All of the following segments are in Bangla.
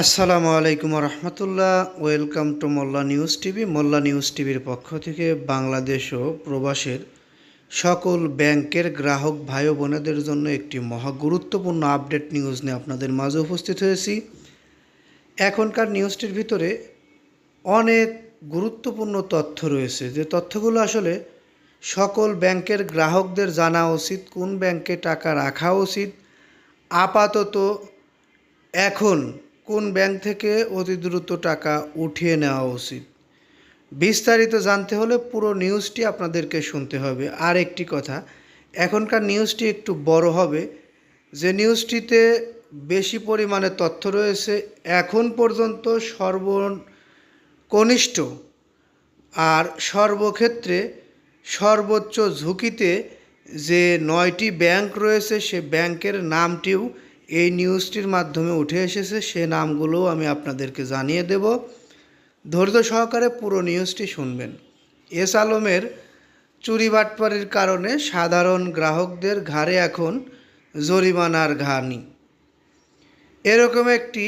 আসসালামু আলাইকুম রহমতুল্লাহ। Welcome to Molla news TV. Molla news টিভির পক্ষ থেকে বাংলাদেশ ও প্রবাসের সকল ব্যাংকের গ্রাহক ভাই বোনেদের জন্য একটি মহা গুরুত্বপূর্ণ আপডেট নিউজ নিয়ে আপনাদের মাঝে উপস্থিত হয়েছি। এখনকার নিউজটির ভিতরে অনেক গুরুত্বপূর্ণ তথ্য রয়েছে। যে তথ্যগুলো আসলে সকল ব্যাংকের গ্রাহকদের জানা উচিত, কোন ব্যাংকে টাকা রাখা উচিত, আপাতত এখন কোন ব্যাংক থেকে অতি দ্রুত টাকা উঠিয়ে নেওয়া উচিত? বিস্তারিত জানতে হলে পুরো নিউজটি আপনাদেরকে শুনতে হবে। আর একটি কথা, এখনকার নিউজটি একটু বড় হবে। যে নিউজটিতে বেশি পরিমাণে তথ্য রয়েছে, এখন পর্যন্ত সর্ব কনিষ্ঠ আর সর্বক্ষেত্রে সর্বোচ্চ ঝুঁকিতে যে নয়টি ব্যাংক রয়েছে, সে ব্যাংকের নামটিও এই নিউজটির মাধ্যমে উঠে এসেছে, সে নামগুলোও আমি আপনাদেরকে জানিয়ে দেব। ধৈর্য সহকারে পুরো নিউজটি শুনবেন। এস আলমের চুরি বাটপারির কারণে সাধারণ গ্রাহকদের ঘাড়ে এখন জরিমানার ঘানি। এরকম একটি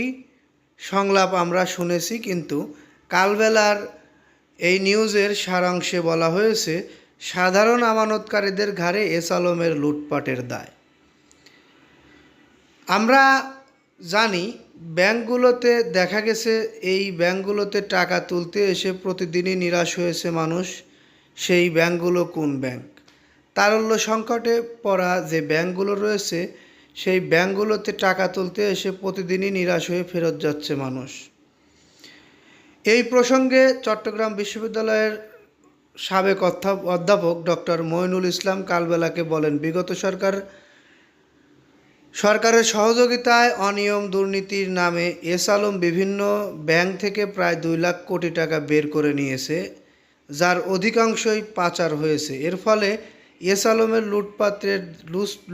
সংলাপ আমরা শুনেছি, কিন্তু কালবেলার এই নিউজের সারাংশে বলা হয়েছে, সাধারণ আমানতকারীদের ঘাড়ে এস আলমের লুটপাটের দায়। আমরা জানি ব্যাংকগুলোতে দেখা গেছে এই ব্যাংকগুলোতে টাকা তুলতে এসে প্রতিদিনই নিরাশ হয়েছে মানুষ, সেই ব্যাংকগুলো কোন ব্যাংক? তারল্য সংকটে পড়া যে ব্যাংকগুলো রয়েছে, সেই ব্যাংকগুলোতে টাকা তুলতে এসে প্রতিদিনই নিরাশ হয়ে ফেরত যাচ্ছে মানুষ। এই প্রসঙ্গে চট্টগ্রাম বিশ্ববিদ্যালয়ের সাবেক অধ্যাপক ডক্টর মইনুল ইসলাম কালবেলাকে বলেন, বিগত সরকার সরকারের সহযোগিতায় অনিয়ম দুর্নীতির নামে এস আলম বিভিন্ন ব্যাংক থেকে প্রায় দুই লাখ কোটি টাকা বের করে নিয়েছে, যার অধিকাংশই পাচার হয়েছে। এর ফলে এস আলমের লুটপাটের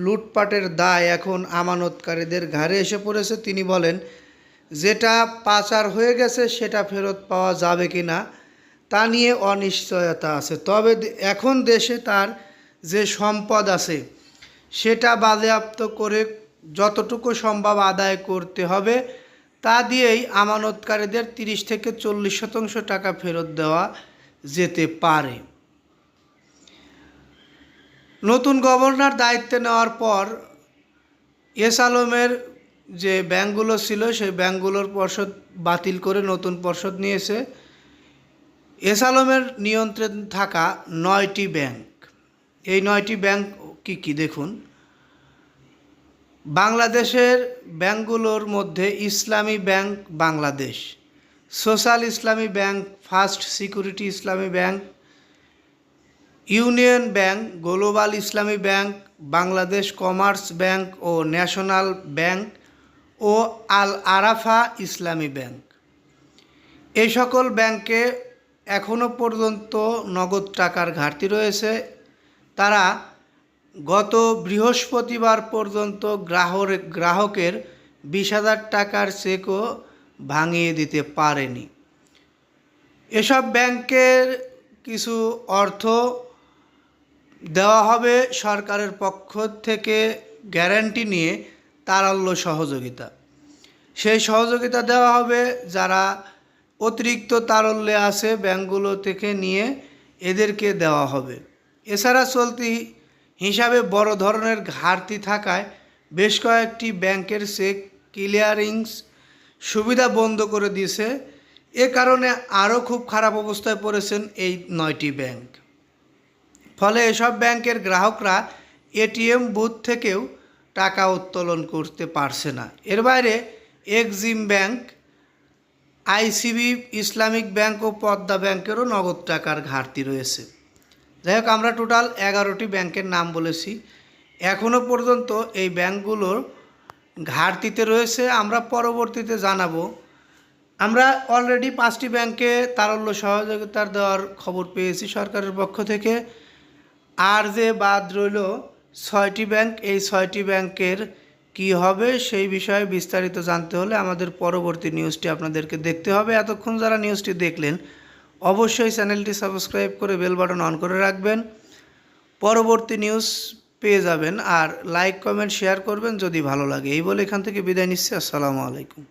লুটপাটের দায় এখন আমানতকারীদের ঘাড়ে এসে পড়েছে। তিনি বলেন, যেটা পাচার হয়ে গেছে, সেটা ফেরত পাওয়া যাবে কি না, তা নিয়ে অনিশ্চয়তা আছে। তবে এখন দেশে তার যে সম্পদ আছে, সেটা বাজেয়াপ্ত করে যতটুকু সম্ভব আদায় করতে হবে, তা দিয়েই আমানতকারীদের তিরিশ থেকে চল্লিশ শতাংশ টাকা ফেরত দেওয়া যেতে পারে। নতুন গভর্নর দায়িত্বে নেওয়ার পর এস আলমের যে ব্যাংকগুলো ছিল, সেই ব্যাংকগুলোর পর্ষদ বাতিল করে নতুন পর্ষদ নিয়েছে। এস আলমের নিয়ন্ত্রণ থাকা নয়টি ব্যাংক। এই নয়টি ব্যাংক কি কি? দেখুন। বাংলাদেশের ব্যাংকগুলোর মধ্যে Islami bank Bangladesh, social Islami bank, first security Islami bank, union bank, global Islami bank, Bangladesh commerce bank ও ন্যাশনাল ব্যাংক ও আল আরাফা ইসলামী ব্যাংক। এই সকল ব্যাংকে এখনও পর্যন্ত নগদ টাকার ঘাটতি রয়েছে। তারা গত বৃহস্পতিবার পর্যন্ত গ্রাহক গ্রাহকের বিশ হাজার টাকার চেকও ভাঙিয়ে দিতে পারেনি। এসব ব্যাংকের কিছু অর্থ দেওয়া হবে সরকারের পক্ষ থেকে গ্যারান্টি নিয়ে তারল্য সহযোগিতা। সেই সহযোগিতা দেওয়া হবে যারা অতিরিক্ত তারল্যে আছে ব্যাংকগুলো থেকে নিয়ে এদেরকে দেওয়া হবে। এছাড়া চলতি হিসাবে বড় ধরনের ঘাটতি থাকায় বেশ কয়েকটি ব্যাংকের চেক ক্লিয়ারিংস সুবিধা বন্ধ করে দিয়েছে। এ কারণে আরও খুব খারাপ অবস্থায় পড়েছেন এই নয়টি ব্যাংক। ফলে এসব ব্যাংকের গ্রাহকরা এটিএম বুথ থেকেও টাকা উত্তোলন করতে পারছে না। এর বাইরে Exim bank, ICB, Islamic bank ও পদ্মা ব্যাংকেরও নগদ টাকার ঘাটতি রয়েছে। যাই হোক আমরা টোটাল এগারোটি ব্যাংকের নাম বলেছি। এখনও পর্যন্ত এই ব্যাংকগুলোর ঘাটতিতে রয়েছে, আমরা পরবর্তীতে জানাব। আমরা অলরেডি পাঁচটি ব্যাংকে তারল্য সহযোগিতার দেওয়ার খবর পেয়েছি সরকারের পক্ষ থেকে। আর যে বাদ রইল, ছয়টি ব্যাংক, এই ছয়টি ব্যাংকের কি হবে সেই বিষয়ে বিস্তারিত জানতে হলে আমাদের পরবর্তী নিউজটি আপনাদেরকে দেখতে হবে। এতক্ষণ যারা নিউজটি দেখলেন অবশ্যই চ্যানেলটি সাবস্ক্রাইব করে বেল বাটন অন করে রাখবেন। পরবর্তী নিউজ পেয়ে যাবেন আর লাইক, কমেন্ট, শেয়ার করবেন যদি ভালো লাগে। এই বলে এখান থেকে বিদায় নিচ্ছি। আসসালামু আলাইকুম।